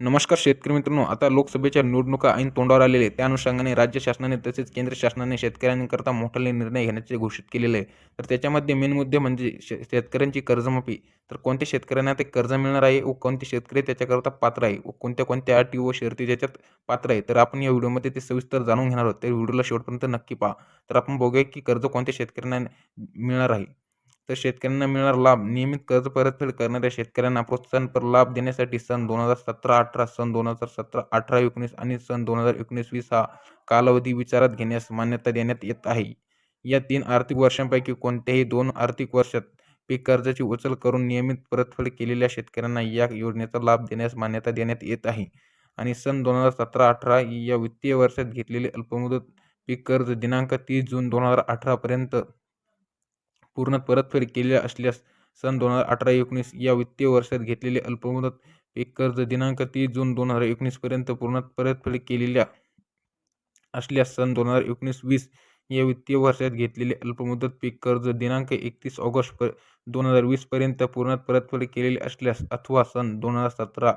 नमस्कार शेतकरी मित्रांनो आता लोकसभेच्या निवडणुका ऐन तोंडावर आलेले त्या अनुषंगाने राज्य शासनाने तसेच केंद्र शासनाने शेतकऱ्यांकरता मोठाले निर्णय घेण्याचे घोषित केलेले आहे. तर त्याच्यामध्ये मेन मुद्दे म्हणजे शे शेतकऱ्यांची कर्जमाफी. तर कोणत्या शेतकऱ्यांना ते कर्ज मिळणार आहे व कोणते शेतकरी त्याच्याकरता पात्र आहे व कोणत्या कोणत्या अटी व शर्ती त्याच्यात पात्र आहे? तर आपण या व्हिडिओमध्ये ते सविस्तर जाणून घेणार आहोत. तर व्हिडिओला शेवटपर्यंत नक्की पहा. तर आपण बघूया की कर्ज कोणत्या शेतकऱ्यांना मिळणार आहे. तर शेतकऱ्यांना मिळणारा लाभ. नियमित कर्ज परतफेड करणाऱ्या शेतकऱ्यांना प्रोत्साहनपर लाभ देण्यासाठी सन दोन हजार सतरा अठरा सन दोन हजार सतरा अठरा एकोणीस आणि सन दोन हजार एकोणीस वीस हा कालावधी विचारात घेण्यास मान्यता देण्यात येत आहे. या तीन आर्थिक वर्षांपैकी कोणत्याही दोन आर्थिक वर्षात पीक कर्जाची उचल करून नियमित परतफेड केलेल्या शेतकऱ्यांना या योजनेचा लाभ देण्यास मान्यता देण्यात येत आहे. आणि सन दोन हजार सतरा अठरा या वित्तीय वर्षात घेतलेले अल्पमुदत पीक कर्ज दिनांक तीस जून दोन हजार अठरापर्यंत पूर्ण परतफेड केलेल्या असल्यास सन दोन हजार अठरा एकोणीस या वित्तीय वर्षात घेतलेले अल्पमुदत पीक कर्ज दिनांक तीस जून दोन हजार एकोणीसपर्यंत पूर्ण परतफेड केलेल्या असल्यास सन दोन हजार एकोणीस वीस या वित्तीय वर्षात घेतलेले अल्पमुदत पीक कर्ज दिनांक एकतीस ऑगस्ट पर दोन हजार वीसपर्यंत पूर्ण परतफेड केलेले असल्यास अथवा सन दोन हजार सतरा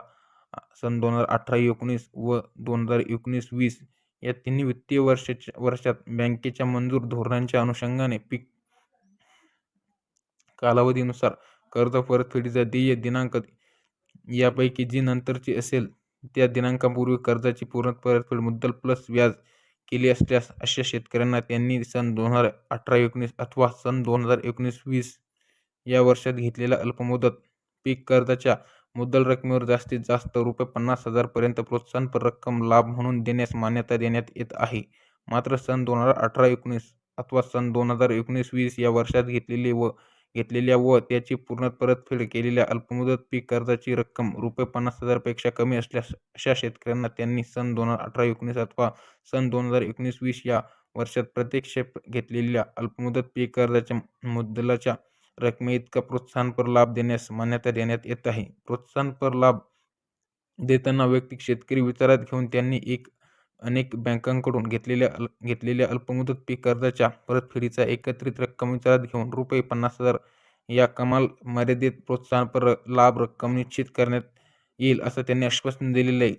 सन दोन हजार अठरा एकोणीस व दोन हजार एकोणीस वीस या तिन्ही वित्तीय वर्षाच्या वर्षात बँकेच्या मंजूर धोरणांच्या अनुषंगाने पीक कालावधीनुसार कर्ज परतफेडीचा देय दिनांक यापैकी जी नंतरची असेल त्या दिनांकापूर्वी कर्जाची पूर्ण परतफेड मुद्दल प्लस व्याज केली असल्यास अशा शेतकऱ्यांना त्यांनी सन दोन हजार अठरा एकोणीस अथवा सन दोन हजार एकोणीस वीस या वर्षात घेतलेल्या अल्पमुदत पीक कर्जाच्या मुद्दल रकमेवर जास्तीत जास्त रुपये पन्नास हजारपर्यंत प्रोत्साहनपर रक्कम लाभ म्हणून देण्यास मान्यता देण्यात येत आहे. मात्र सन दोन हजार अठरा एकोणीस अथवा सन दोन हजार एकोणीस वीस या वर्षात घेतलेले व घेतलेल्या व त्याची पूर्ण परतफेड केलेल्या अल्पमुदत पीक कर्जाची रक्कम रुपये पन्नास हजारपेक्षा कमी असल्यास अशा शेतकऱ्यांना त्यांनी सन दोन हजार अठरा एकोणीस अथवा सन दोन हजार एकोणीस वीस या वर्षात प्रत्यक्ष घेतलेल्या अल्पमुदत पीक कर्जाच्या मुद्दलाच्या रकमेइतका प्रोत्साहनपर लाभ देण्यास मान्यता देण्यात येत आहे. प्रोत्साहनपर लाभ देताना वैयक्तिक शेतकरी विचारात घेऊन त्यांनी एक अनेक बँकांकडून घेतलेल्या अल घेतलेल्या अल्पमुदत पीक कर्जाच्या परतफेडीचा एकत्रित रक्कम विचारात घेऊन रुपये पन्नास हजार या कमाल मर्यादित प्रोत्साहनपर लाभ रक्कम निश्चित करण्यात येईल असं त्यांनी आश्वासन दिलेलं आहे.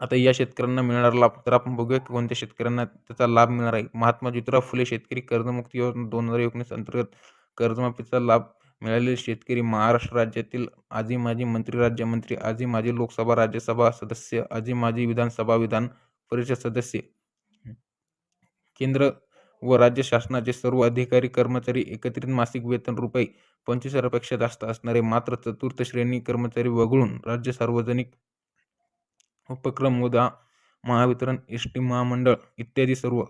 आता या शेतकऱ्यांना मिळणारा लाभ तर आपण बघूया की कोणत्या शेतकऱ्यांना त्याचा लाभ मिळणार आहे. महात्मा ज्योतिराव फुले शेतकरी कर्जमुक्ती योजना दोन हजार एकोणीस अंतर्गत कर्जमाफीचा लाभ मिळालेले शेतकरी महाराष्ट्र राज्यातील आजी माजी मंत्री राज्यमंत्री आजी माजी लोकसभा राज्यसभा सदस्य आजी माजी विधानसभा विधान परिषद सदस्य केंद्र व राज्य शासनाचे सर्व अधिकारी कर्मचारी एकत्रित मासिक वेतन रुपये पंचवीस हजारापेक्षा जास्त असणारे मात्र चतुर्थ श्रेणी कर्मचारी वगळून राज्य सार्वजनिक उपक्रम मुदा महावितरण एस टी महामंडळ इत्यादी सर्व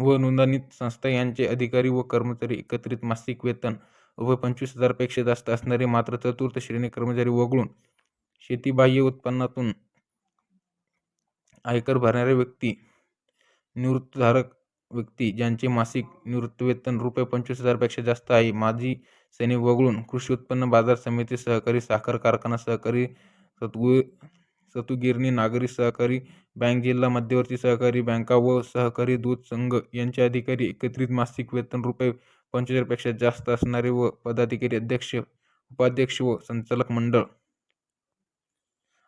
व नोंदणीत संस्था यांचे अधिकारी व कर्मचारी एकत्रित मासिक वेतन व पंचवीस हजारपेक्षा जास्त असणारे मात्र चतुर्थ श्रेणी कर्मचारी वगळून शेतीबाह्य उत्पन्नातून आयकर भरणाऱ्या व्यक्ती निवृत्तधारक व्यक्ती ज्यांचे मासिक निवृत्तीवेतन रुपये पंचवीस हजारपेक्षा जास्त आहे. माजी सैनिक वगळून कृषी उत्पन्न बाजार समिती सहकारी साखर कारखाना सहकारी सतगु सतुगिरणी नागरी सहकारी बँक जिल्हा मध्यवर्ती सहकारी बँका व सहकारी दूध संघ यांचे अधिकारी एकत्रित मासिक वेतन रुपये पंचवीस हजारपेक्षा जास्त असणारे व पदाधिकारी अध्यक्ष उपाध्यक्ष व संचालक मंडळ.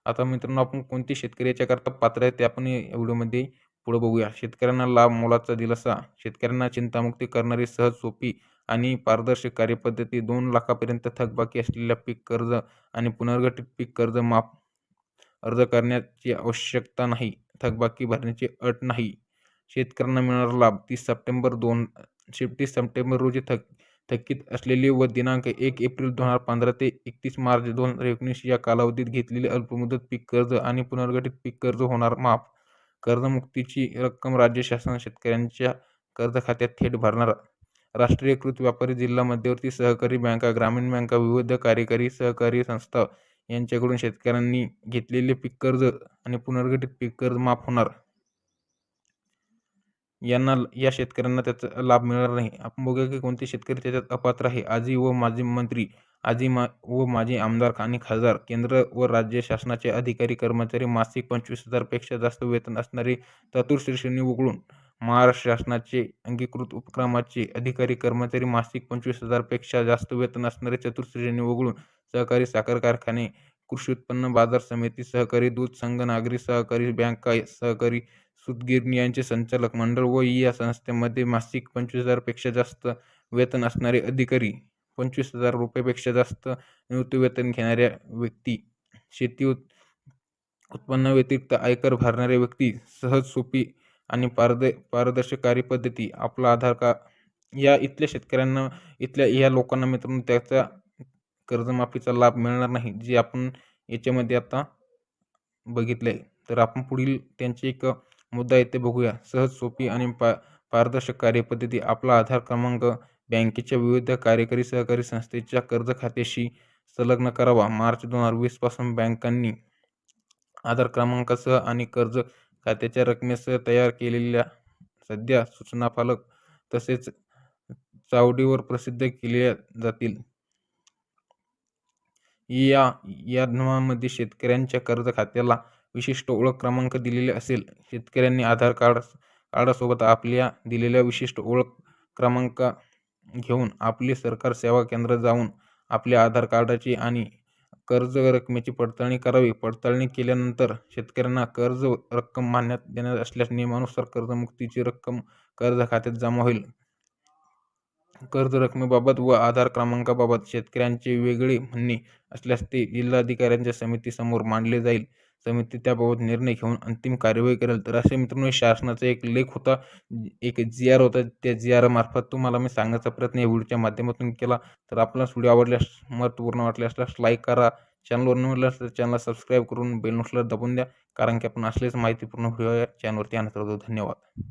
आता मित्रांनो आपण कोणती शेतकऱ्याच्या करता पात्र आहे ते आपण या व्हिडिओमध्ये पुढे बघूया. शेतकऱ्यांना लाभ मोलाचा दिलासा शेतकऱ्यांना चिंतामुक्ती करणारी सहज सोपी आणि पारदर्शक कार्यपद्धती दोन लाखापर्यंत थकबाकी असलेल्या पीक कर्ज आणि पुनर्गठित पीक कर्ज माफ अर्ज करण्याची आवश्यकता नाही थकबाकी भरण्याची अट नाही. शेतकऱ्यांना मिळणारा लाभ तीस सप्टेंबर दोन तीस सप्टेंबर रोजी थक थकीत असलेले व दिनांक एक एप्रिल दोन हजार पंधरा ते एकतीस मार्च दोन हजार एकोणीस या कालावधीत घेतलेले अल्पमुदत पीक कर्ज आणि पुनर्गठित पीक कर्ज होणार माफ. कर्जमुक्तीची रक्कम राज्य शासन शेतकऱ्यांच्या कर्ज खात्यात थेट भरणार. राष्ट्रीयकृत व्यापारी जिल्हा मध्यवर्ती सहकारी बँका ग्रामीण बँका विविध कार्यकारी सहकारी संस्था यांच्याकडून शेतकऱ्यांनी घेतलेले पीक कर्ज आणि पुनर्गठित पीक कर्ज माफ होणार. यांना या शेतकऱ्यांना त्याचा लाभ मिळणार नाही. आपण बघूया की कोणते शेतकरी त्याच्यात अपात्र आहे. आजी व माजी मंत्री आजी मा व माजी आमदार आणि खासदार केंद्र व राज्य शासनाचे अधिकारी कर्मचारी मासिक पंचवीस हजारपेक्षा जास्त वेतन असणारे चतुर्श्रेणी वगळून महाराष्ट्र शासनाचे अंगीकृत उपक्रमाचे अधिकारी कर्मचारी मासिक पंचवीस हजारपेक्षा जास्त वेतन असणारे चतुर्थ श्रेणी वगळून सहकारी साखर कारखाने कृषी उत्पन्न बाजार समिती सहकारी दूध संघ नागरी सहकारी बँका सहकारी सूतगिरणी यांचे संचालक मंडळ व या संस्थेमध्ये मासिक पंचवीस हजारपेक्षा जास्त वेतन असणारे अधिकारी पंचवीस हजार रुपयेपेक्षा जास्त निवृत्ती वेतन घेणाऱ्या व्यक्ती शेती उत उत्पन्नाव्यतिरिक्त आयकर भरणाऱ्या व्यक्ती सहज सोपी आणि पारद पारदर्शक कार्यपद्धती आपला आधार का या इथल्या शेतकऱ्यांना इथल्या या लोकांना मित्रांनो त्याचा कर्जमाफीचा लाभ मिळणार नाही जे आपण याच्यामध्ये आता बघितलं आहे तर आपण पुढील त्यांचे एक मुद्दा येथे बघूया. सहज सोपी आणि पा पारदर्शक कार्यपद्धती आपला आधार क्रमांक बँकेच्या विविध कार्यकारी सहकारी संस्थेच्या कर्ज खात्याशी संलग्न करावा. मार्च दोन हजार वीसपासून बँकांनी आधार क्रमांकासह आणि कर्ज खात्याच्या रकमेसह तयार केलेल्या सध्या सूचना फलक तसेच चावडीवर प्रसिद्ध केल्या जातील. या या शेतकऱ्यांच्या कर्ज खात्याला विशिष्ट ओळख क्रमांक दिलेले असेल. शेतकऱ्यांनी आधार कार्ड कार्डासोबत आपल्या दिलेल्या विशिष्ट ओळख क्रमांक घेऊन आपली सरकार सेवा केंद्र जाऊन आपल्या आधार कार्डाची आणि कर्ज रकमेची पडताळणी करावी. पडताळणी केल्यानंतर शेतकऱ्यांना कर्ज रक्कम मान्यता देण्यात असल्यास नियमानुसार कर्जमुक्तीची रक्कम कर्ज खात्यात जमा होईल. कर्ज रकमेबाबत व आधार क्रमांकाबाबत शेतकऱ्यांचे वेगळे म्हणणे असल्यास ते जिल्हाधिकाऱ्यांच्या समितीसमोर मांडले जाईल. समिती त्याबाबत निर्णय घेऊन अंतिम कार्यवाही करेल. तर असे मित्रांनो शासनाचा एक लेख होता. एक जी आर होता. त्या जी आर मार्फत तुम्हाला मी सांगण्याचा प्रयत्न या व्हिडिओच्या माध्यमातून केला. तर आपला व्हिडिओ आवडल्यास महत्त्वपूर्ण वाटले असल्यास लाईक करा. चॅनलवर न तर चॅनलला सबस्क्राईब करून बेल नोटला दाबून द्या. कारण की आपण असलेच माहितीपूर्ण व्हिडिओ या चॅनलवरती आणत राहतो. धन्यवाद.